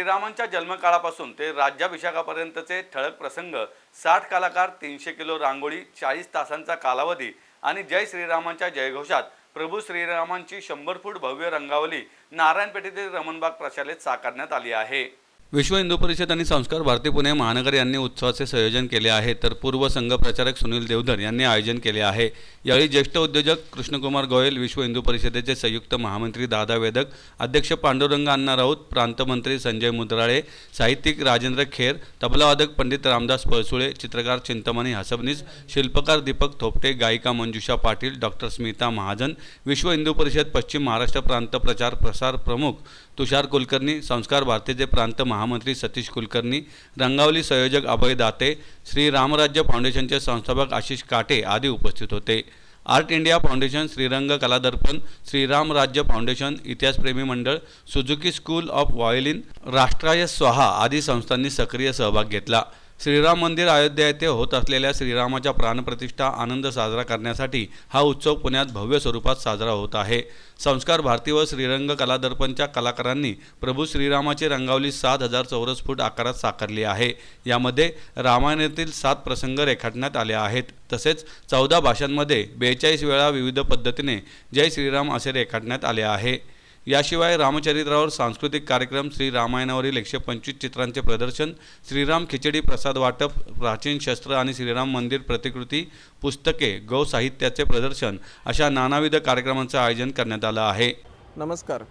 श्रीरामांच्या जन्मकाळापासून ते राज्याभिषेकापर्यंतचे ठळक प्रसंग साठ कलाकार तीनशे किलो रांगोळी चाळीस तासांचा कालावधी आणि जय श्रीरामांच्या जयघोषात प्रभू श्रीरामांची शंभर फूट भव्य रंगावली नारायणपेठेतील रमणबाग प्रशालेत साकारण्यात आली आहे. विश्व हिंदू परिषद आणि संस्कार भारती पुणे महानगर यांनी उत्सवाचे संयोजन केले आहे. तर पूर्व संघ प्रचारक सुनील देवधर यांनी आयोजन केले आहे. यावेळी ज्येष्ठ उद्योजक कृष्णकुमार गोयल विश्व हिंदू परिषदेचे संयुक्त महामंत्री दादा वेदक अध्यक्ष पांडुरंग अण्णा राऊत प्रांतमंत्री संजय मुद्राळे साहित्यिक राजेंद्र खेर तबलावादक पंडित रामदास पळसुळे चित्रकार चिंतमणी हसबनीस शिल्पकार दीपक थोपटे गायिका मंजुषा पाटील डॉक्टर स्मिता महाजन विश्व हिंदू परिषद पश्चिम महाराष्ट्र प्रांत प्रचार प्रसार प्रमुख तुषार कुलकर्णी संस्कार भारतीचे प्रांत महा महामंत्री सतीश कुलकर्णी रंगावली संयोजक अभय दाते श्री रामराज्य फाउंडेशनचे संस्थापक आशिष काटे आदी उपस्थित होते. Art India foundation Shrirang Kaladarpan Shriram राज्य फाउंडेशन इतिहासप्रेमी मंडळ सुझुकी स्कूल ऑफ व्हायोलिन राष्ट्राय स्वाहा आदी संस्थांनी सक्रिय सहभाग घेतला. श्रीराम मंदिर अयोध्या येथे होत असलेल्या श्रीरामाच्या प्राणप्रतिष्ठा आनंद साजरा करण्यासाठी हा उत्सव पुण्यात भव्य स्वरूपात साजरा होत आहे. संस्कार भारती व श्रीरंग कलादर्पणच्या कलाकारांनी प्रभू श्रीरामाची रंगावली सात हजार चौरस फूट आकारात साकारली आहे. यामध्ये रामायणातील सात प्रसंग रेखाटण्यात आले आहेत. तसेच चौदा भाषांमध्ये बेचाळीस वेळा विविध पद्धतीने जय श्रीराम असे रेखाटण्यात आले आहे. याशिवाय रामचरित्रावर सांस्कृतिक कार्यक्रम श्री रामायणावरील एकशे पंचवीस चित्रांचे प्रदर्शन श्रीराम खिचडी प्रसाद वाटप प्राचीन शस्त्र आणि श्रीराम मंदिर प्रतिकृती पुस्तके गौ साहित्याचे प्रदर्शन अशा नानाविध कार्यक्रमांचं आयोजन करण्यात आलं आहे. नमस्कार.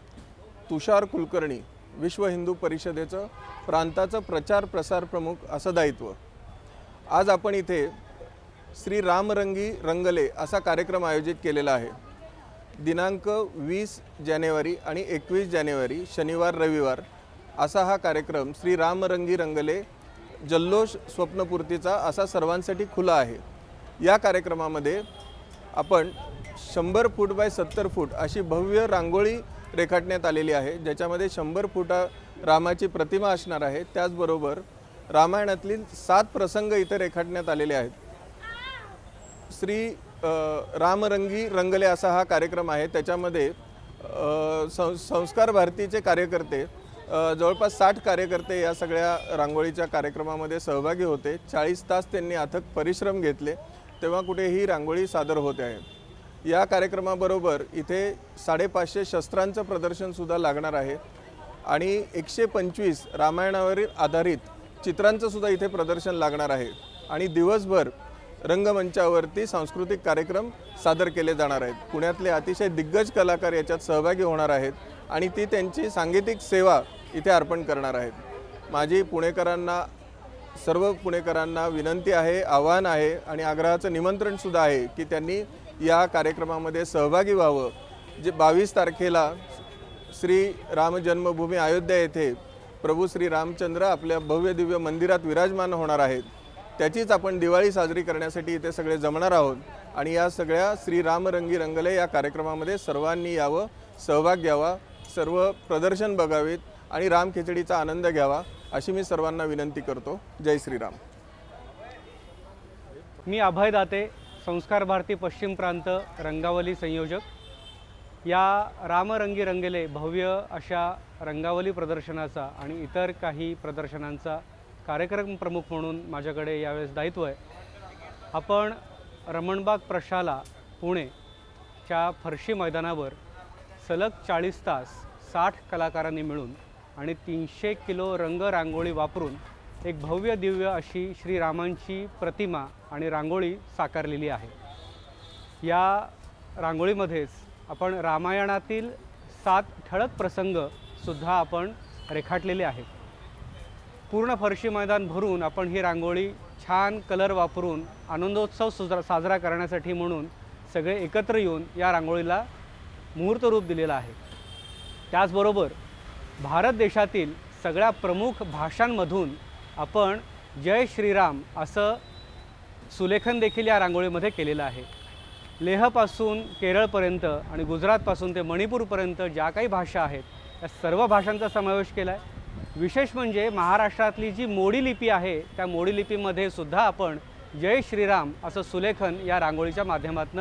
तुषार कुलकर्णी विश्व हिंदू परिषदेचं प्रांताचं प्रचार प्रसार प्रमुख असं दायित्व. आज आपण इथे श्री रामरंगी रंगले असा कार्यक्रम आयोजित केलेला आहे. दिनांक वीस जानेवारी आणि एकवीस जानेवारी शनिवार रविवार असा हा कार्यक्रम श्री रामरंगी रंगले जल्लोष स्वप्नपूर्तीचा असा सर्वांसाठी खुला आहे. या कार्यक्रमामध्ये आपण शंभर फूट बाय सत्तर फूट अशी भव्य रांगोळी रेखाटण्यात आलेली आहे ज्याच्यामध्ये शंभर फुटा रामाची प्रतिमा असणार आहे. त्याचबरोबर रामायणातील सात प्रसंग इथे रेखाटण्यात आलेले आहेत. श्री रामरंगी रंगले असा हा कार्यक्रम आहे. त्याच्यामध्ये सं संस्कार भारतीचे कार्यकर्ते जवळपास साठ कार्यकर्ते या सगळ्या रांगोळीच्या कार्यक्रमामध्ये सहभागी होते. चाळीस तास त्यांनी अथक परिश्रम घेतले तेव्हा कुठे ही रांगोळी सादर होते आहे. या कार्यक्रमाबरोबर इथे साडेपाचशे शस्त्रांचं प्रदर्शनसुद्धा लागणार आहे. आणि एकशे पंचवीस रामायणावरील आधारित चित्रांचं सुद्धा इथे प्रदर्शन लागणार आहे. आणि दिवसभर रंगमंचावरती सांस्कृतिक कार्यक्रम सादर केले जाणार आहेत. पुण्यातले अतिशय दिग्गज कलाकार याच्यात सहभागी होणार आहेत आणि ती त्यांची सांगीतिक सेवा इथे अर्पण करणार आहेत. माझी पुणेकरांना सर्व पुणेकरांना विनंती आहे आव्हान आहे आणि आग्रहाचं निमंत्रणसुद्धा आहे की त्यांनी या कार्यक्रमामध्ये सहभागी व्हावं. जे बावीस तारखेला श्री राम जन्मभूमी अयोध्या येथे प्रभू श्री रामचंद्र आपल्या भव्य दिव्य मंदिरात विराजमान होणार आहेत. त्याचीच आपण दिवाळी साजरी करण्यासाठी इथे सगळे जमणार आहोत. आणि या सगळ्या श्री रामरंगी रंगले या कार्यक्रमामध्ये सर्वांनी यावं सहभाग घ्यावा सर्व प्रदर्शन बघावीत आणि राम खिचडीचा आनंद घ्यावा अशी मी सर्वांना विनंती करतो. जय श्रीराम मी अभय दाते संस्कार भारती पश्चिम प्रांत रंगावली संयोजक. या रामरंगी रंगेले भव्य अशा रंगावली प्रदर्शनाचा आणि इतर काही प्रदर्शनांचा कार्यक्रम प्रमुख म्हणून माझ्याकडे यावेळेस दायित्व आहे. आपण रमणबाग प्रशाला पुणेच्या फरशी मैदानावर सलग चाळीस तास साठ कलाकारांनी मिळून आणि तीनशे किलो रंग रांगोळी वापरून एक भव्य दिव्य अशी श्रीरामांची प्रतिमा आणि रांगोळी साकारलेली आहे. या रांगोळीमध्येच आपण रामायणातील सात ठळक प्रसंगसुद्धा आपण रेखाटलेले आहेत. पूर्ण फरशी मैदान भरून आपण ही रांगोळी छान कलर वापरून आनंदोत्सव सुजरा साजरा करण्यासाठी म्हणून सगळे एकत्र येऊन या रांगोळीला मुहूर्त रूप दिलेलं आहे. त्याचबरोबर भारत देशातील सगळ्या प्रमुख भाषांमधून आपण जय श्रीराम असं सुलेखन देखील या रांगोळीमध्ये केलेलं आहे. लेहपासून केरळपर्यंत आणि गुजरातपासून ते मणिपूरपर्यंत ज्या काही भाषा आहेत त्या सर्व भाषांचा समावेश केला आहे विशेष म्हणजे महाराष्ट्रातली जी मोडी लिपी आहे त्या मोडी लिपीमध्ये सुद्धा आपण जय श्रीराम असं सुलेखन या रांगोळीच्या माध्यमातून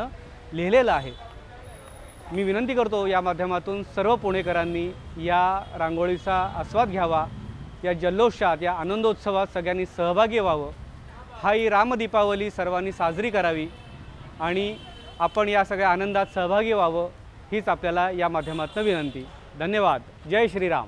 लिहिलेलं आहे. मी विनंती करतो या माध्यमातून सर्व पुणेकरांनी या रांगोळीचा आस्वाद घ्यावा या जल्लोषात या आनंदोत्सवात सगळ्यांनी सहभागी व्हावं. हा ही रामदीपावली सर्वांनी साजरी करावी आणि आपण या सगळ्या आनंदात सहभागी व्हावं हीच आपल्याला या माध्यमातून विनंती. धन्यवाद. जय श्रीराम.